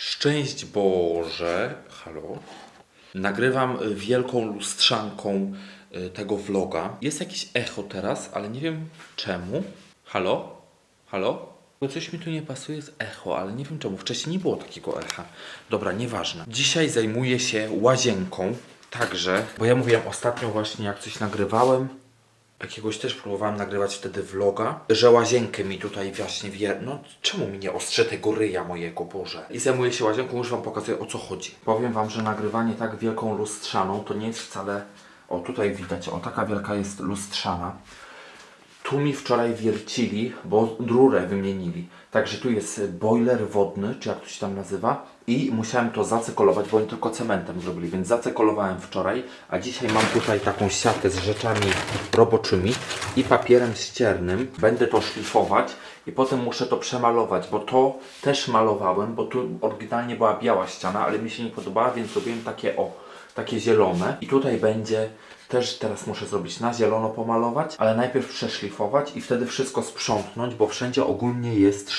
Szczęść Boże, halo. Nagrywam wielką lustrzanką y, tego vloga. Jest jakieś echo teraz, ale nie wiem czemu. Halo? Halo? Bo coś mi tu nie pasuje z echo, ale nie wiem czemu. Wcześniej nie było takiego echa. Dobra, nieważne. Dzisiaj zajmuję się łazienką. Także, bo ja mówiłem ostatnio właśnie jak coś nagrywałem, Jakiegoś też próbowałem nagrywać wtedy vloga, że łazienkę mi tutaj właśnie wie. No czemu mi nie ostrze tego ryja mojego, Boże? I zajmuję się łazienką, już Wam pokazuję o co chodzi. Powiem Wam, że nagrywanie tak wielką lustrzaną to nie jest wcale. O tutaj widać, o taka wielka jest lustrzana. Tu mi wczoraj wiercili, bo rurę wymienili. Także tu jest boiler wodny, czy jak to się tam nazywa. I musiałem to zacykolować, bo oni tylko cementem zrobili, więc zacykolowałem wczoraj. A dzisiaj mam tutaj taką siatę z rzeczami roboczymi i papierem ściernym. Będę to szlifować i potem muszę to przemalować, bo to też malowałem, bo tu oryginalnie była biała ściana, ale mi się nie podobała, więc zrobiłem takie o, takie zielone. I tutaj będzie też teraz muszę zrobić na zielono pomalować, ale najpierw przeszlifować i wtedy wszystko sprzątnąć, bo wszędzie ogólnie jest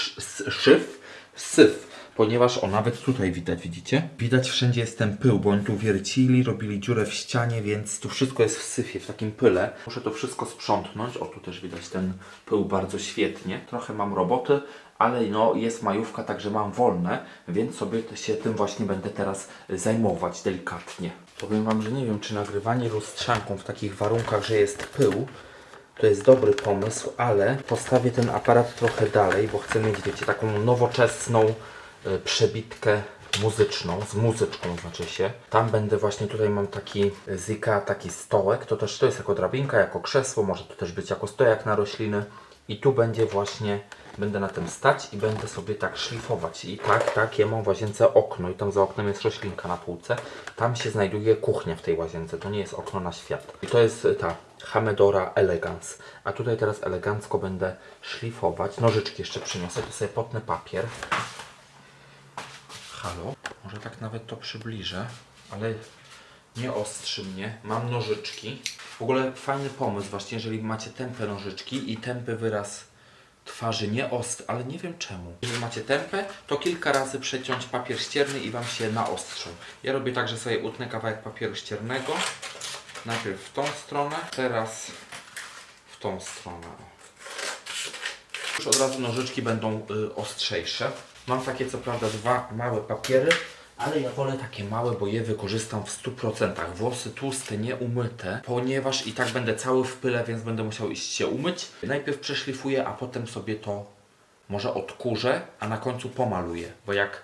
szyf, syf. Ponieważ, o nawet tutaj widać, widzicie? Widać wszędzie jest ten pył, bo oni tu wiercili, robili dziurę w ścianie, więc tu wszystko jest w syfie, w takim pyle. Muszę to wszystko sprzątnąć. O, tu też widać ten pył bardzo świetnie. Trochę mam roboty, ale no jest majówka, także mam wolne, więc sobie się tym właśnie będę teraz zajmować delikatnie. Powiem Wam, że nie wiem, czy nagrywanie lustrzanką w takich warunkach, że jest pył, to jest dobry pomysł, ale postawię ten aparat trochę dalej, bo chcę mieć, wiecie, taką nowoczesną e, przebitkę muzyczną, z muzyczką znaczy się. Tam będę właśnie, tutaj mam taki zyka, taki stołek, to też to jest jako drabinka, jako krzesło, może to też być jako stojak na rośliny. I tu będzie właśnie, będę na tym stać i będę sobie tak szlifować. I tak, tak, ja mam w łazience okno i tam za oknem jest roślinka na półce. Tam się znajduje kuchnia w tej łazience, to nie jest okno na świat. I to jest y, ta Hamedora Elegance. A tutaj teraz elegancko będę szlifować. Nożyczki jeszcze przyniosę, to sobie potnę papier. Halo? Może tak nawet to przybliżę, ale nie ostrzy mnie. Mam nożyczki. W ogóle fajny pomysł właśnie, jeżeli macie tępe nożyczki i tępy wyraz twarzy nie ostry, ale nie wiem czemu. Jeżeli macie tępę, to kilka razy przeciąć papier ścierny i Wam się naostrzą. Ja robię tak, że sobie utnę kawałek papieru ściernego. Najpierw w tą stronę, teraz w tą stronę. Już od razu nożyczki będą y, ostrzejsze. Mam takie co prawda dwa małe papiery, ale ja wolę takie małe, bo je wykorzystam w 100%. Włosy tłuste, nieumyte, ponieważ i tak będę cały w pyle, więc będę musiał iść się umyć. Najpierw przeszlifuję, a potem sobie to może odkurzę, a na końcu pomaluję, bo jak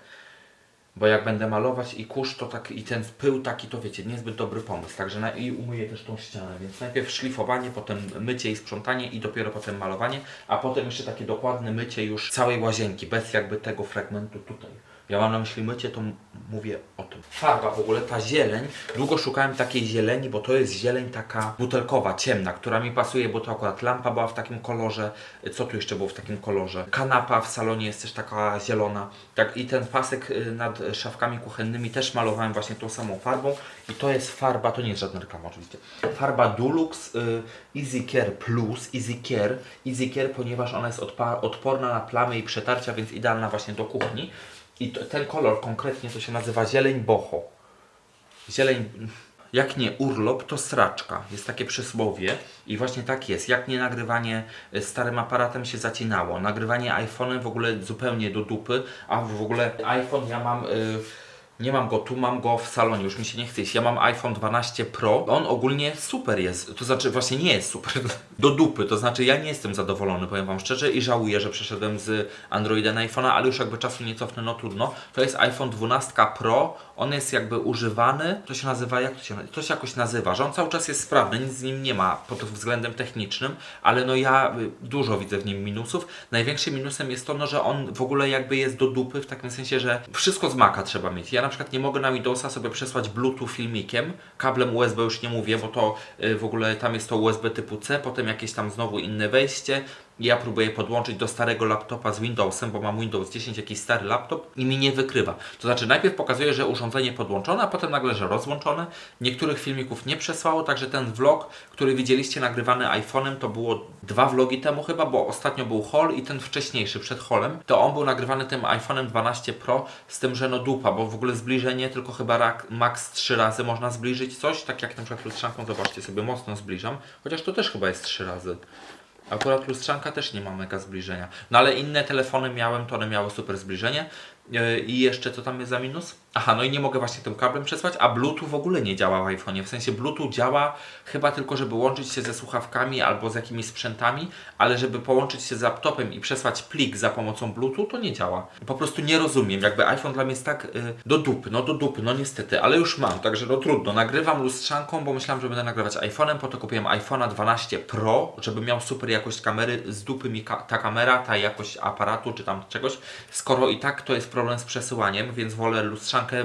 bo jak będę malować i kurz, to tak i ten pył taki, to wiecie, niezbyt dobry pomysł. Także na, i umyję też tą ścianę, więc najpierw szlifowanie, potem mycie i sprzątanie i dopiero potem malowanie, a potem jeszcze takie dokładne mycie już całej łazienki, bez jakby tego fragmentu tutaj. Ja mam na myśli mycie, to mówię o tym. Farba w ogóle, ta zieleń, długo szukałem takiej zieleni, bo to jest zieleń taka butelkowa, ciemna, która mi pasuje, bo to akurat lampa była w takim kolorze, co tu jeszcze było w takim kolorze? Kanapa w salonie jest też taka zielona, tak i ten pasek y, nad szafkami kuchennymi też malowałem właśnie tą samą farbą i to jest farba, to nie jest żadna reklama oczywiście, farba Dulux y, Easy Care Plus, Easy Care, Easy Care, ponieważ ona jest odporna na plamy i przetarcia, więc idealna właśnie do kuchni. I to, ten kolor konkretnie to się nazywa zieleń boho. Zieleń, jak nie urlop, to sraczka. Jest takie przysłowie i właśnie tak jest. Jak nie nagrywanie y, starym aparatem się zacinało. Nagrywanie iPhone'em w ogóle zupełnie do dupy, a w ogóle iPhone ja mam... Y, nie mam go tu, mam go w salonie, już mi się nie chce iść. Ja mam iPhone 12 Pro. On ogólnie super jest. To znaczy, właśnie nie jest super. Do dupy. To znaczy, ja nie jestem zadowolony, powiem Wam szczerze, i żałuję, że przeszedłem z Androida na iPhone'a, ale już jakby czasu nie cofnę, no trudno. To jest iPhone 12 Pro. On jest jakby używany. To się nazywa, jak to się? To się jakoś nazywa, że on cały czas jest sprawny, nic z nim nie ma pod względem technicznym, ale no ja y, dużo widzę w nim minusów. Największym minusem jest to, no, że on w ogóle jakby jest do dupy, w takim sensie, że wszystko z Maca trzeba mieć. Ja na przykład nie mogę na Windowsa sobie przesłać Bluetooth filmikiem, kablem USB już nie mówię, bo to y, w ogóle tam jest to USB typu C, potem jakieś tam znowu inne wejście, Ja próbuję podłączyć do starego laptopa z Windowsem, bo mam Windows 10, jakiś stary laptop i mi nie wykrywa. To znaczy najpierw pokazuje, że urządzenie podłączone, a potem nagle, że rozłączone. Niektórych filmików nie przesłało, także ten vlog, który widzieliście nagrywany iPhone'em, to było dwa vlogi temu chyba, bo ostatnio był haul i ten wcześniejszy przed haulem, to on był nagrywany tym iPhone'em 12 Pro z tym, że no dupa, bo w ogóle zbliżenie tylko chyba rak, max 3 razy można zbliżyć coś, tak jak na przykład lustrzanką, zobaczcie sobie, mocno zbliżam, chociaż to też chyba jest 3 razy. Akurat lustrzanka też nie ma mega zbliżenia. No ale inne telefony miałem, to one miały super zbliżenie. Yy, I jeszcze co tam jest za minus? Aha, no i nie mogę właśnie tym kablem przesłać, a Bluetooth w ogóle nie działa w iPhone'ie. W sensie Bluetooth działa chyba tylko, żeby łączyć się ze słuchawkami albo z jakimiś sprzętami, ale żeby połączyć się z laptopem i przesłać plik za pomocą Bluetooth, to nie działa. Po prostu nie rozumiem. Jakby iPhone dla mnie jest tak yy, do dupy, no do dupy, no niestety, ale już mam, także no trudno. Nagrywam lustrzanką, bo myślałem, że będę nagrywać iPhone'em, po to kupiłem iPhone'a 12 Pro, żeby miał super jakość kamery. Z dupy mi ka- ta kamera, ta jakość aparatu czy tam czegoś, skoro i tak to jest problem z przesyłaniem, więc wolę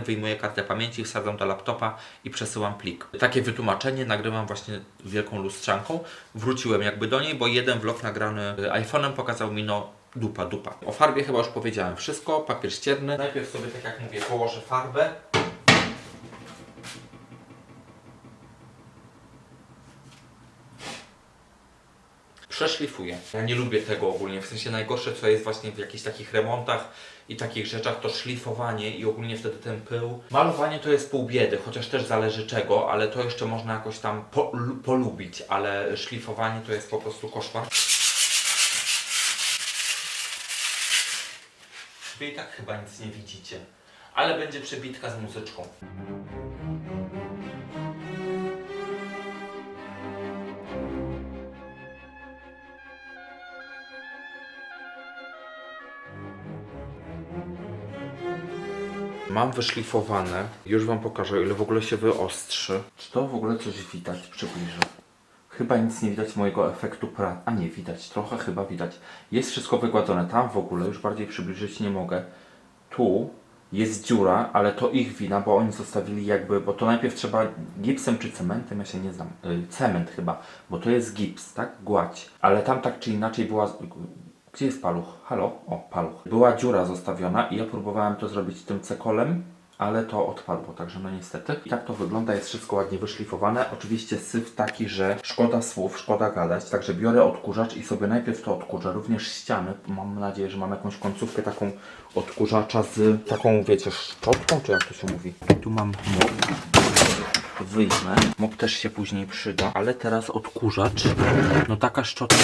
wyjmuję kartę pamięci, wsadzam do laptopa i przesyłam plik. Takie wytłumaczenie nagrywam właśnie wielką lustrzanką. Wróciłem jakby do niej, bo jeden vlog nagrany y, iPhone'em pokazał mi no dupa, dupa. O farbie chyba już powiedziałem wszystko, papier ścierny. Najpierw sobie, tak jak mówię, położę farbę. przeszlifuję. Ja nie lubię tego ogólnie, w sensie najgorsze co jest właśnie w jakichś takich remontach i takich rzeczach to szlifowanie i ogólnie wtedy ten pył. Malowanie to jest pół biedy, chociaż też zależy czego, ale to jeszcze można jakoś tam po, lu- polubić, ale szlifowanie to jest po prostu koszmar. Wy i tak chyba nic nie widzicie, ale będzie przebitka z muzyczką. Mam wyszlifowane. Już Wam pokażę, ile w ogóle się wyostrzy. Czy to w ogóle coś widać? Przybliżę. Chyba nic nie widać mojego efektu pracy. A nie, widać. Trochę chyba widać. Jest wszystko wygładzone. Tam w ogóle już bardziej przybliżyć nie mogę. Tu jest dziura, ale to ich wina, bo oni zostawili jakby, bo to najpierw trzeba gipsem czy cementem, ja się nie znam, y, cement chyba, bo to jest gips, tak? Gładź. Ale tam tak czy inaczej była, gdzie jest paluch? Halo? O, paluch. Była dziura zostawiona i ja próbowałem to zrobić tym cekolem, ale to odpadło, także no niestety. I tak to wygląda, jest wszystko ładnie wyszlifowane. Oczywiście syf taki, że szkoda słów, szkoda gadać, także biorę odkurzacz i sobie najpierw to odkurzę, również ściany. Mam nadzieję, że mam jakąś końcówkę taką odkurzacza z taką, wiecie, szczotką, czy jak to się mówi. Tu mam mop. Wyjmę. Mop też się później przyda, ale teraz odkurzacz. No taka szczotka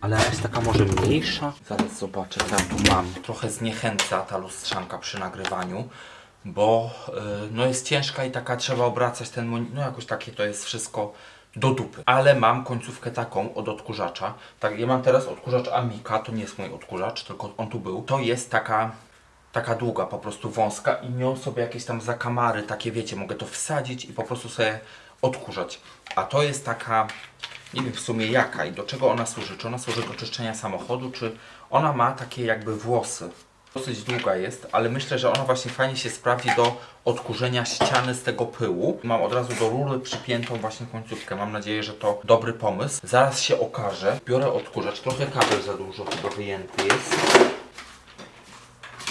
ale jakaś taka może mniejsza. Zaraz zobaczę, co ja tu mam. Trochę zniechęca ta lustrzanka przy nagrywaniu, bo y, no jest ciężka i taka trzeba obracać ten monitor. No jakoś takie to jest wszystko do dupy. Ale mam końcówkę taką od odkurzacza. Tak, ja mam teraz odkurzacz Amika, to nie jest mój odkurzacz, tylko on tu był. To jest taka taka długa, po prostu wąska i miał sobie jakieś tam zakamary, takie wiecie, mogę to wsadzić i po prostu sobie odkurzać. A to jest taka, nie wiem w sumie jaka i do czego ona służy. Czy ona służy do czyszczenia samochodu, czy ona ma takie jakby włosy. Dosyć długa jest, ale myślę, że ona właśnie fajnie się sprawdzi do odkurzenia ściany z tego pyłu. Mam od razu do rury przypiętą właśnie końcówkę. Mam nadzieję, że to dobry pomysł. Zaraz się okaże. Biorę odkurzacz. Trochę kabel za dużo chyba wyjęty jest.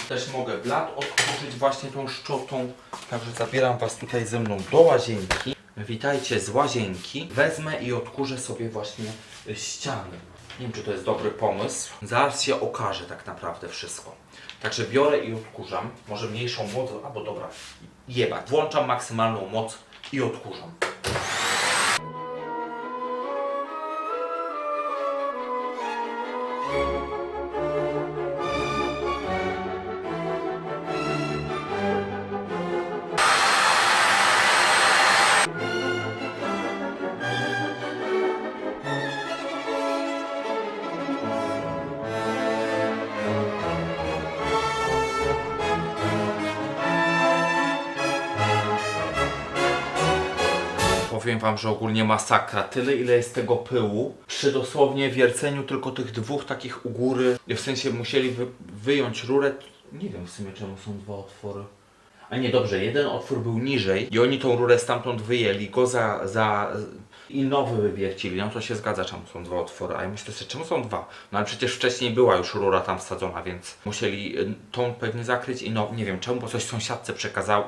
Też mogę blat odkurzyć właśnie tą szczotą. Także zabieram Was tutaj ze mną do łazienki. Witajcie z łazienki. Wezmę i odkurzę sobie właśnie y, ściany. Nie wiem, czy to jest dobry pomysł. Zaraz się okaże tak naprawdę wszystko. Także biorę i odkurzam. Może mniejszą moc, albo dobra, jebać. Włączam maksymalną moc i odkurzam. Wam, że ogólnie masakra. Tyle ile jest tego pyłu. Przy dosłownie wierceniu tylko tych dwóch takich u góry. W sensie musieli wy wyjąć rurę. Nie wiem w sumie czemu są dwa otwory. A nie, dobrze, jeden otwór był niżej i oni tą rurę stamtąd wyjęli, go za, za i nowy wywiercili. No to się zgadza, czemu są dwa otwory. A ja myślę sobie, czemu są dwa? No ale przecież wcześniej była już rura tam wsadzona, więc musieli y, tą pewnie zakryć i no nie wiem czemu, bo coś sąsiadce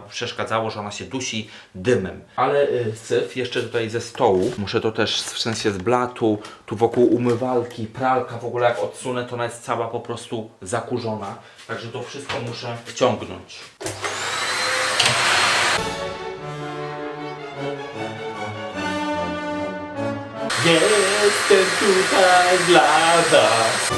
przeszkadzało, że ona się dusi dymem. Ale y, syf jeszcze tutaj ze stołu, muszę to też w sensie z blatu, tu wokół umywalki, pralka w ogóle jak odsunę, to ona jest cała po prostu zakurzona. Także to wszystko muszę wciągnąć. Jestem tutaj dla was.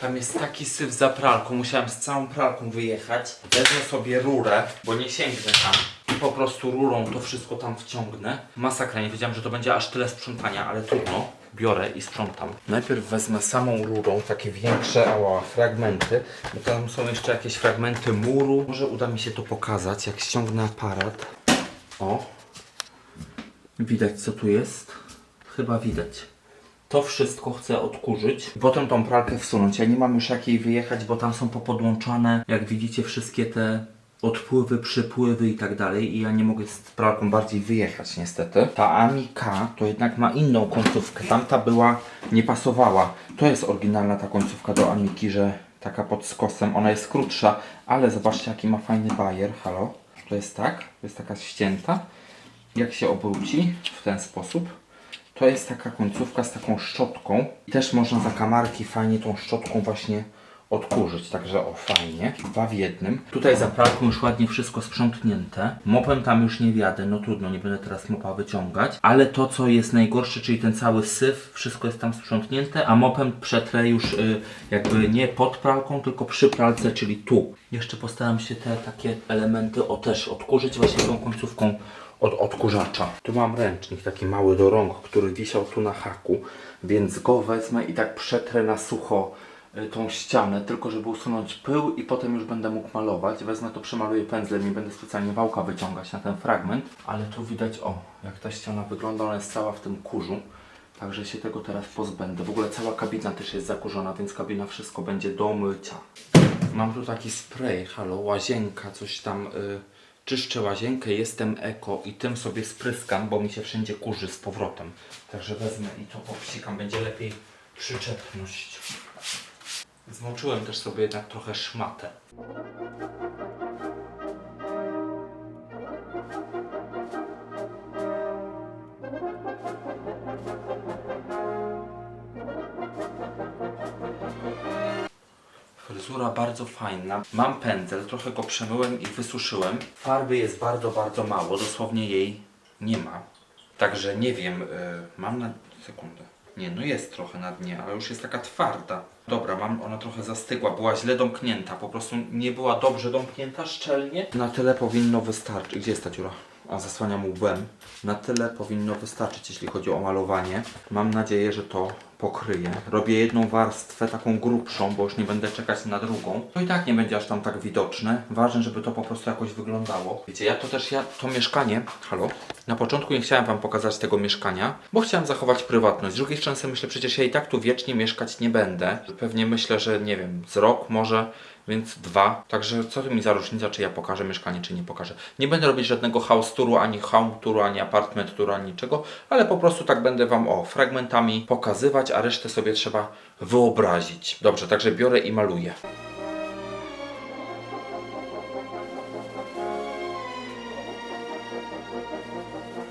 Tam jest taki syf za pralką, musiałem z całą pralką wyjechać. Wezmę sobie rurę, bo nie sięgnę tam. I po prostu rurą to wszystko tam wciągnę. Masakra, nie wiedziałem, że to będzie aż tyle sprzątania, ale trudno. Biorę i sprzątam. Najpierw wezmę samą rurą, takie większe ała, fragmenty, bo tam są jeszcze jakieś fragmenty muru. Może uda mi się to pokazać, jak ściągnę aparat. O, widać co tu jest? Chyba widać. To wszystko chcę odkurzyć. Potem tą pralkę wsunąć. Ja nie mam już jak jej wyjechać, bo tam są popodłączane, jak widzicie, wszystkie te odpływy, przypływy i tak dalej. I ja nie mogę z pralką bardziej wyjechać niestety. Ta Amika to jednak ma inną końcówkę. Tamta była, nie pasowała. To jest oryginalna ta końcówka do Amiki, że taka pod skosem. Ona jest krótsza, ale zobaczcie jaki ma fajny bajer. Halo? To jest tak? To jest taka ścięta. Jak się obróci w ten sposób, to jest taka końcówka z taką szczotką. I też można za kamarki fajnie tą szczotką właśnie odkurzyć. Także o, fajnie. Dwa w jednym. Tutaj za pralką już ładnie wszystko sprzątnięte. Mopem tam już nie wjadę, no trudno, nie będę teraz mopa wyciągać. Ale to, co jest najgorsze, czyli ten cały syf, wszystko jest tam sprzątnięte, a mopem przetrę już y, jakby nie pod pralką, tylko przy pralce, czyli tu. Jeszcze postaram się te takie elementy o też odkurzyć właśnie tą końcówką od odkurzacza. Tu mam ręcznik taki mały do rąk, który wisiał tu na haku, więc go wezmę i tak przetrę na sucho tą ścianę, tylko żeby usunąć pył i potem już będę mógł malować. Wezmę to, przemaluję pędzlem, nie będę specjalnie wałka wyciągać na ten fragment, ale tu widać, o, jak ta ściana wygląda, ona jest cała w tym kurzu. Także się tego teraz pozbędę. W ogóle cała kabina też jest zakurzona, więc kabina wszystko będzie do mycia. Mam tu taki spray, halo, łazienka, coś tam. Y, czyszczę łazienkę, jestem eko i tym sobie spryskam, bo mi się wszędzie kurzy z powrotem. Także wezmę i to popsikam, będzie lepiej przyczepność. Zmoczyłem też sobie jednak trochę szmatę. Fryzura bardzo fajna. Mam pędzel, trochę go przemyłem i wysuszyłem. Farby jest bardzo, bardzo mało, dosłownie jej nie ma. Także nie wiem, y, mam na sekundę. Nie, no jest trochę na dnie, ale już jest taka twarda. Dobra, mam, ona trochę zastygła, była źle domknięta, po prostu nie była dobrze domknięta szczelnie. Na tyle powinno wystarczyć. Gdzie jest ta dziura? A zasłaniam łbem. Na tyle powinno wystarczyć, jeśli chodzi o malowanie. Mam nadzieję, że to pokryje. Robię jedną warstwę, taką grubszą, bo już nie będę czekać na drugą. To i tak nie będzie aż tam tak widoczne. Ważne, żeby to po prostu jakoś wyglądało. Wiecie, ja to też, ja to mieszkanie, halo, na początku nie chciałem Wam pokazać tego mieszkania, bo chciałem zachować prywatność. Z drugiej strony myślę, przecież ja i tak tu wiecznie mieszkać nie będę. Pewnie myślę, że nie wiem, z rok może, więc dwa. Także co to mi za różnica, czy ja pokażę mieszkanie, czy nie pokażę. Nie będę robić żadnego house touru, ani home touru, ani apartment touru, ani niczego, ale po prostu tak będę Wam o fragmentami pokazywać, a resztę sobie trzeba wyobrazić. Dobrze, także biorę i maluję.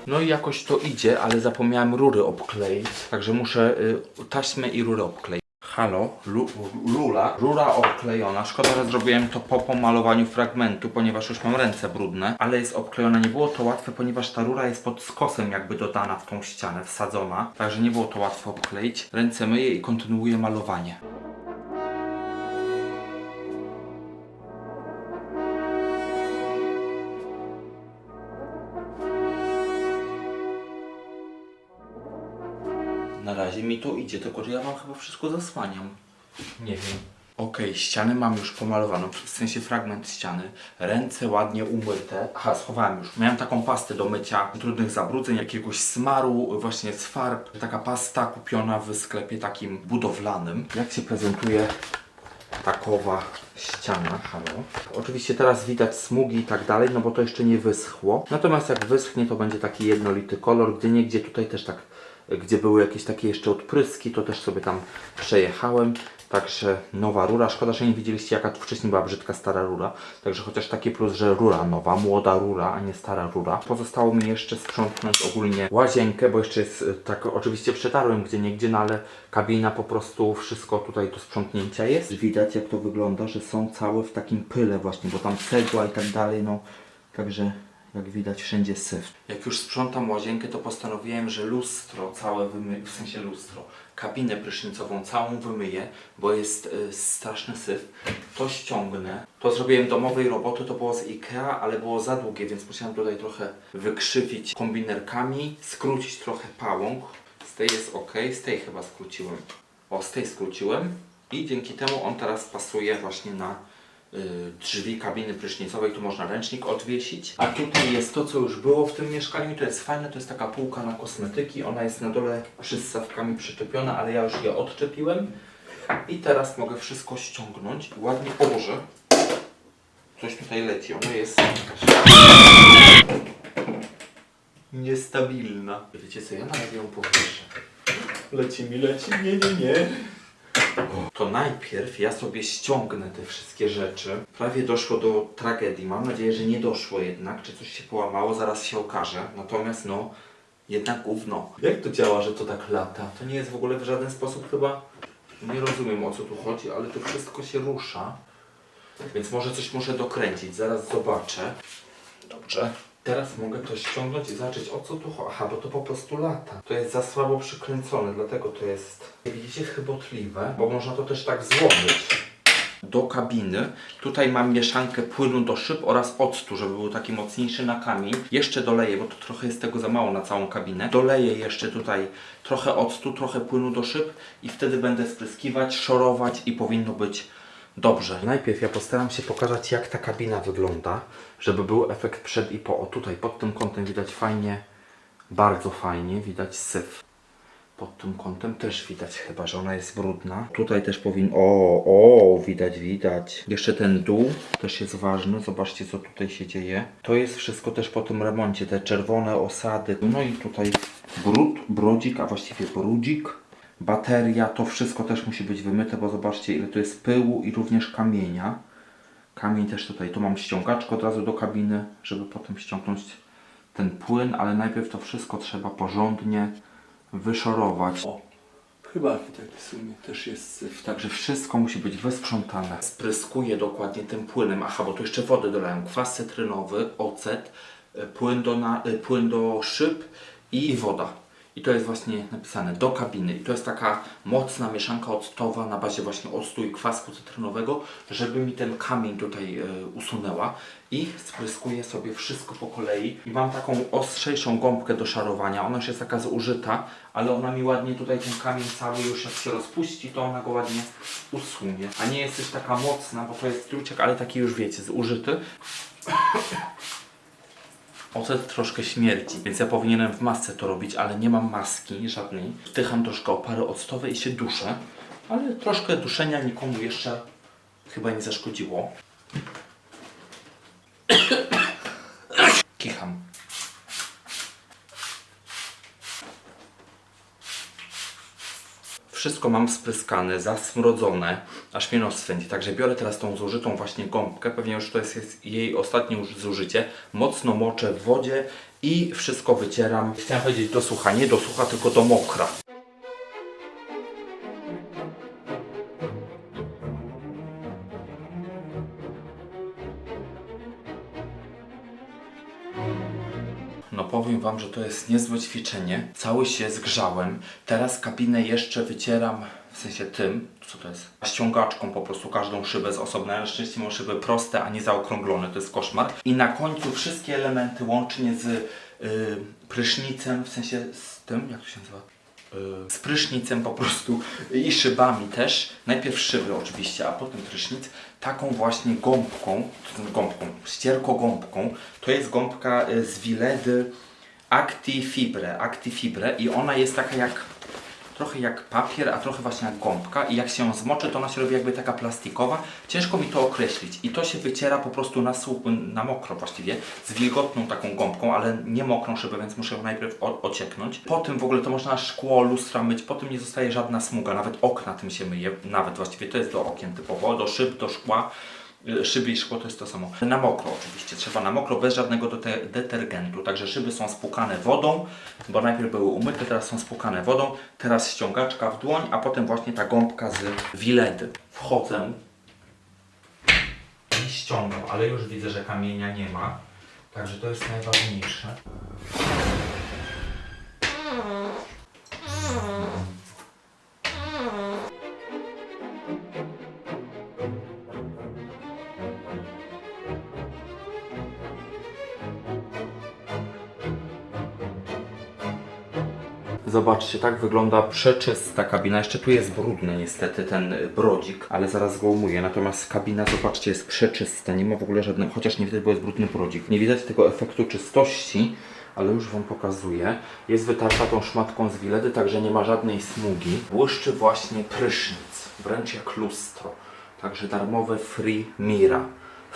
No i jakoś to idzie, ale zapomniałem rury obkleić, także muszę y, taśmę i rurę obkleić. Halo, lu, lula, rura obklejona. Szkoda, że zrobiłem to po pomalowaniu fragmentu, ponieważ już mam ręce brudne, ale jest obklejona. Nie było to łatwe, ponieważ ta rura jest pod skosem jakby dodana w tą ścianę, wsadzona. Także nie było to łatwo obkleić. Ręce myję i kontynuuję malowanie. To idzie, tylko że ja wam chyba wszystko zasłaniam. Nie wiem. Okej, ściany mam już pomalowaną, w sensie fragment ściany. Ręce ładnie umyte. Aha, schowałem już. Miałem taką pastę do mycia trudnych zabrudzeń, jakiegoś smaru, właśnie z farb. Taka pasta kupiona w sklepie takim budowlanym. Jak się prezentuje takowa ściana, halo. Oczywiście teraz widać smugi i tak dalej, no bo to jeszcze nie wyschło. Natomiast jak wyschnie, to będzie taki jednolity kolor, gdzie niegdzie tutaj też tak, gdzie były jakieś takie jeszcze odpryski, to też sobie tam przejechałem. Także nowa rura. Szkoda, że nie widzieliście jaka tu wcześniej była brzydka stara rura. Także chociaż taki plus, że rura nowa, młoda rura, a nie stara rura. Pozostało mi jeszcze sprzątnąć ogólnie łazienkę, bo jeszcze jest y, tak oczywiście przetarłem gdzie niegdzie, no ale kabina po prostu wszystko tutaj do sprzątnięcia jest. Widać jak to wygląda, że są całe w takim pyle właśnie, bo tam cegła i tak dalej, no. Także jak widać wszędzie syf. Jak już sprzątam łazienkę, to postanowiłem, że lustro całe wymyję, w sensie lustro, kabinę prysznicową całą wymyję, bo jest y, straszny syf. To ściągnę. To zrobiłem domowej roboty, to było z Ikea, ale było za długie, więc musiałem tutaj trochę wykrzywić kombinerkami, skrócić trochę pałąk. Z tej jest ok, z tej chyba skróciłem. O, z tej skróciłem i dzięki temu on teraz pasuje właśnie na drzwi kabiny prysznicowej, tu można ręcznik odwiesić. A tutaj jest to, co już było w tym mieszkaniu to jest fajne, to jest taka półka na kosmetyki. Ona jest na dole przystawkami przyczepiona, ale ja już je odczepiłem. I teraz mogę wszystko ściągnąć i ładnie położę. Coś tutaj leci, ono jest niestabilna. Wiecie co, ja nawet ją powieszę. Leci mi, leci, nie, nie, nie. To najpierw ja sobie ściągnę te wszystkie rzeczy. Prawie doszło do tragedii. Mam nadzieję, że nie doszło jednak, czy coś się połamało, zaraz się okaże. Natomiast no, jednak gówno. Jak to działa, że to tak lata? To nie jest w ogóle w żaden sposób chyba... Nie rozumiem o co tu chodzi, ale to wszystko się rusza. Więc może coś muszę dokręcić, zaraz zobaczę. Dobrze. Teraz mogę to ściągnąć i zobaczyć o co tu chodzi. Aha, bo to po prostu lata. To jest za słabo przykręcone, dlatego to jest, widzicie, chybotliwe, bo można to też tak złożyć. Do kabiny. Tutaj mam mieszankę płynu do szyb oraz octu, żeby był taki mocniejszy na kamień. Jeszcze doleję, bo to trochę jest tego za mało na całą kabinę. Doleję jeszcze tutaj trochę octu, trochę płynu do szyb i wtedy będę spryskiwać, szorować i powinno być Dobrze. Najpierw ja postaram się pokazać jak ta kabina wygląda, żeby był efekt przed i po. O tutaj pod tym kątem widać fajnie, bardzo fajnie, widać syf. Pod tym kątem też widać chyba, że ona jest brudna. Tutaj też powinno... O, o, widać, widać. Jeszcze ten dół też jest ważny. Zobaczcie co tutaj się dzieje. To jest wszystko też po tym remoncie. Te czerwone osady. No i tutaj brud, brodzik, a właściwie brudzik. Bateria, to wszystko też musi być wymyte, bo zobaczcie ile tu jest pyłu i również kamienia. Kamień też tutaj, tu mam ściągaczkę od razu do kabiny, żeby potem ściągnąć ten płyn, ale najpierw to wszystko trzeba porządnie wyszorować. O, chyba tak w sumie też jest syf. Także wszystko musi być wysprzątane. Spryskuję dokładnie tym płynem. Aha, bo tu jeszcze wody dolałem. Kwas cytrynowy, ocet, płyn do, na, e, płyn do szyb i woda. I to jest właśnie napisane do kabiny. I to jest taka mocna mieszanka octowa na bazie właśnie octu i kwasku cytrynowego, żeby mi ten kamień tutaj e, usunęła. I spryskuję sobie wszystko po kolei. I mam taką ostrzejszą gąbkę do szarowania. Ona już jest taka zużyta, ale ona mi ładnie tutaj ten kamień cały już jak się rozpuści, to ona go ładnie usunie. A nie jest już taka mocna, bo to jest druciak, ale taki już wiecie, zużyty. Ocet troszkę śmierdzi, więc ja powinienem w masce to robić, ale nie mam maski żadnej. Wdycham troszkę opary octowe i się duszę, ale troszkę duszenia nikomu jeszcze chyba nie zaszkodziło. Wszystko mam spryskane, zasmrodzone, aż mnie nos swędzi. Także biorę teraz tą zużytą właśnie gąbkę, pewnie już to jest, jest jej ostatnie już zużycie. Mocno moczę w wodzie i wszystko wycieram. Chciałem powiedzieć do sucha, nie do sucha, tylko do mokra. Wam, że to jest niezłe ćwiczenie. Cały się zgrzałem. Teraz kabinę jeszcze wycieram, w sensie tym, co to jest? Ściągaczką po prostu każdą szybę z osobna. Na szczęście mam szyby proste, a nie zaokrąglone. To jest koszmar. I na końcu wszystkie elementy łącznie z y, prysznicem, w sensie z tym, jak to się nazywa? y, z prysznicem po prostu i szybami też. Najpierw szyby oczywiście, a potem prysznic. Taką właśnie gąbką, gąbką, ścierko-gąbką. To jest gąbka y, z Wiledy Actifibre, Actifibre i ona jest taka jak trochę jak papier, a trochę właśnie jak gąbka i jak się ją zmoczy, to ona się robi jakby taka plastikowa. Ciężko mi to określić i to się wyciera po prostu na, słup, na mokro właściwie, z wilgotną taką gąbką, ale nie mokrą szybę, więc muszę ją najpierw ocieknąć. Potem w ogóle to można szkło, lustra myć, potem nie zostaje żadna smuga, nawet okna tym się myje, nawet właściwie to jest do okien typowo, do szyb, do szkła. Szyby i szkło to jest to samo. Na mokro oczywiście, trzeba na mokro, bez żadnego detergentu. Także szyby są spłukane wodą, bo najpierw były umyte, teraz są spłukane wodą. Teraz ściągaczka w dłoń, a potem właśnie ta gąbka z wiledy. Wchodzę i ściągam, ale już widzę, że kamienia nie ma. Także to jest najważniejsze. Zobaczcie, tak wygląda przeczysta kabina. Jeszcze tu jest brudny niestety ten y, brodzik, ale zaraz go umyję. Natomiast kabina, zobaczcie, jest przeczysta. Nie ma w ogóle żadnego, chociaż nie widać, bo jest brudny brodzik. Nie widać tego efektu czystości, ale już Wam pokazuję. Jest wytarta tą szmatką z wiledy, także nie ma żadnej smugi. Błyszczy właśnie prysznic, wręcz jak lustro. Także darmowe free mira.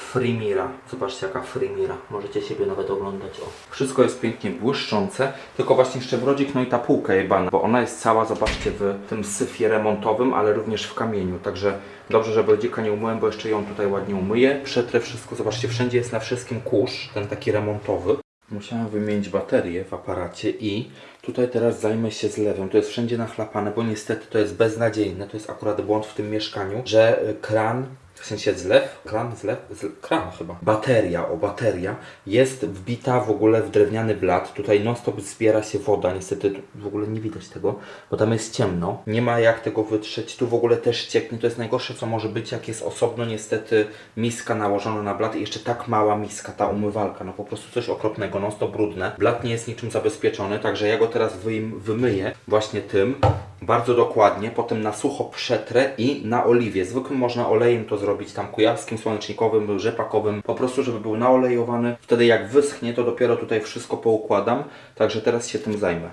Free Mira. Zobaczcie jaka Free Mira. Możecie siebie nawet oglądać. O. Wszystko jest pięknie błyszczące, tylko właśnie jeszcze brodzik, no i ta półka jebana, bo ona jest cała, zobaczcie, w tym syfie remontowym, ale również w kamieniu. Także dobrze, że brodzika nie umyłem, bo jeszcze ją tutaj ładnie umyję. Przetrę wszystko, zobaczcie, wszędzie jest na wszystkim kurz, ten taki remontowy. Musiałem wymienić baterię w aparacie i tutaj teraz zajmę się zlewem. To jest wszędzie nachlapane, bo niestety to jest beznadziejne. To jest akurat błąd w tym mieszkaniu, że y, kran, w sensie zlew, kran, zlew, zle, kran chyba. Bateria, o bateria jest wbita w ogóle w drewniany blat. Tutaj non stop zbiera się woda. Niestety w ogóle nie widać tego, bo tam jest ciemno. Nie ma jak tego wytrzeć. Tu w ogóle też cieknie. To jest najgorsze co może być, jak jest osobno niestety miska nałożona na blat i jeszcze tak mała miska, ta umywalka. No po prostu coś okropnego, non stop brudne. Blat nie jest niczym zabezpieczony, także ja go teraz wymyję właśnie tym bardzo dokładnie, potem na sucho przetrę i na oliwie. Zwykłym można olejem to zrobić tam kujawskim, słonecznikowym, rzepakowym, po prostu żeby był naolejowany. Wtedy jak wyschnie, to dopiero tutaj wszystko poukładam, także teraz się tym zajmę.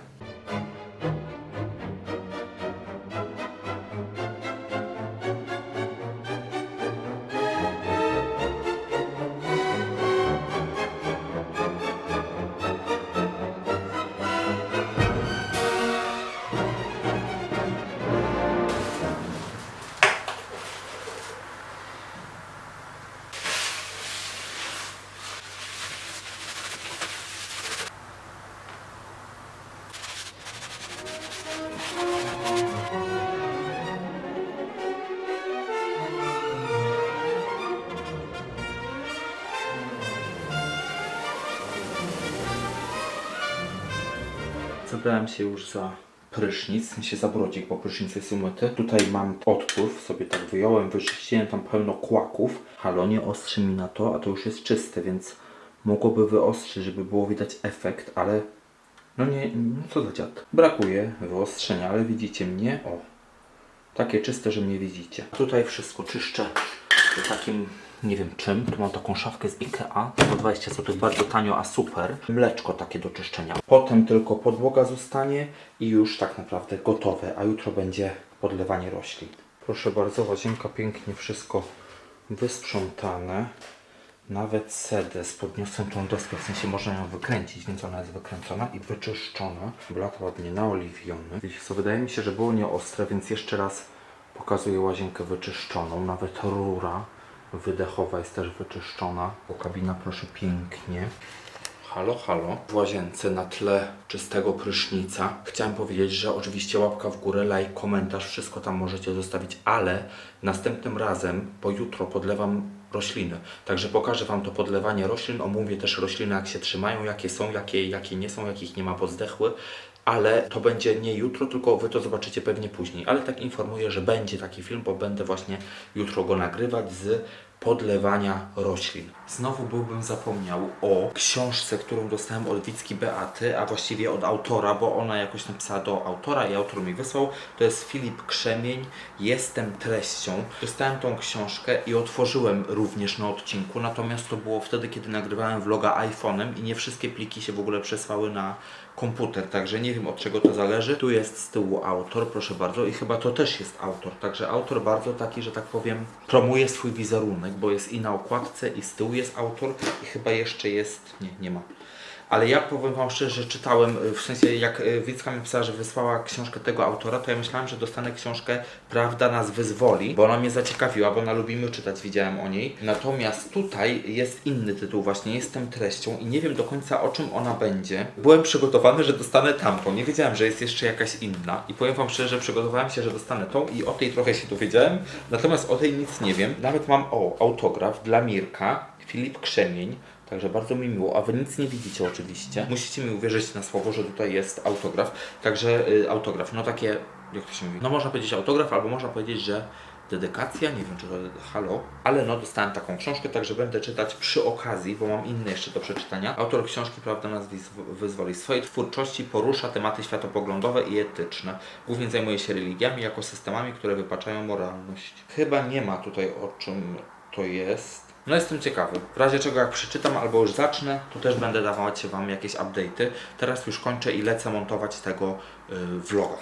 Zabrałem się już za prysznic, w sensie za brodzik, bo prysznic jest umyty. Tutaj mam odpływ, sobie tak wyjąłem, wyczyściłem tam pełno kłaków. Halo, nie ostrzy mi na to, a to już jest czyste, więc mogłoby wyostrzyć, żeby było widać efekt, ale no nie, no co za dziad. Brakuje wyostrzenia, ale widzicie mnie, o, takie czyste, że mnie widzicie. Tutaj wszystko czyszczę takim, nie wiem czym. Tu mam taką szafkę z Ikea, za 20 zł, bardzo tanio, a super. Mleczko takie do czyszczenia. Potem tylko podłoga zostanie i już tak naprawdę gotowe, a jutro będzie podlewanie roślin. Proszę bardzo, łazienka pięknie wszystko wysprzątane. Nawet sedes, podniosłem tą deskę, w sensie można ją wykręcić, więc ona jest wykręcona i wyczyszczona. Blat ładnie naoliwiony. Co, wydaje mi się, że było nieostre, więc jeszcze raz pokazuję łazienkę wyczyszczoną. Nawet rura wydechowa jest też wyczyszczona. Bo kabina proszę pięknie. Halo, halo. W łazience na tle czystego prysznica. Chciałem powiedzieć, że oczywiście łapka w górę, like, komentarz, wszystko tam możecie zostawić, ale następnym razem, bo jutro podlewam rośliny. Także pokażę Wam to podlewanie roślin, omówię też rośliny, jak się trzymają, jakie są, jakie, jakie nie są, jakich nie ma, bo zdechły. Ale to będzie nie jutro, tylko Wy to zobaczycie pewnie później. Ale tak informuję, że będzie taki film, bo będę właśnie jutro go nagrywać z podlewania roślin. Znowu byłbym zapomniał o książce, którą dostałem od Wicki Beaty, a właściwie od autora, bo ona jakoś napisała do autora i autor mi wysłał. To jest Filip Krzemień, Jestem treścią. Dostałem tą książkę i otworzyłem również na odcinku, natomiast to było wtedy, kiedy nagrywałem vloga iPhone'em i nie wszystkie pliki się w ogóle przesłały na komputer, także nie wiem od czego to zależy. Tu jest z tyłu autor, proszę bardzo, i chyba to też jest autor. Także autor bardzo taki, że tak powiem, promuje swój wizerunek, bo jest i na okładce, i z tyłu jest autor, i chyba jeszcze jest. Nie, nie ma. Ale ja powiem Wam szczerze, że czytałem, y, w sensie jak y, Wicka mi pisała, że wysłała książkę tego autora, to ja myślałem, że dostanę książkę Prawda nas wyzwoli, bo ona mnie zaciekawiła, bo ona lubimy czytać, widziałem o niej. Natomiast tutaj jest inny tytuł właśnie, Jestem treścią i nie wiem do końca o czym ona będzie. Byłem przygotowany, że dostanę tamtą, nie wiedziałem, że jest jeszcze jakaś inna i powiem Wam szczerze, że przygotowałem się, że dostanę tą i o tej trochę się dowiedziałem, natomiast o tej nic nie wiem. Nawet mam, o, autograf dla Mirka, Filip Krzemień, Także bardzo mi miło, a wy nic nie widzicie oczywiście. Musicie mi uwierzyć na słowo, że tutaj jest autograf. Także y, autograf, no takie, jak to się mówi? No można powiedzieć autograf, albo można powiedzieć, że dedykacja, nie wiem czy to halo, ale no dostałem taką książkę, także będę czytać przy okazji, bo mam inne jeszcze do przeczytania. Autor książki, prawda, nas wyzw- wyzwoli. W swojej twórczości porusza tematy światopoglądowe i etyczne. Głównie zajmuje się religiami jako systemami, które wypaczają moralność. Chyba nie ma tutaj o czym to jest. No jestem ciekawy. W razie czego jak przeczytam albo już zacznę, to też będę dawać Wam jakieś update'y. Teraz już kończę i lecę montować tego y, vloga.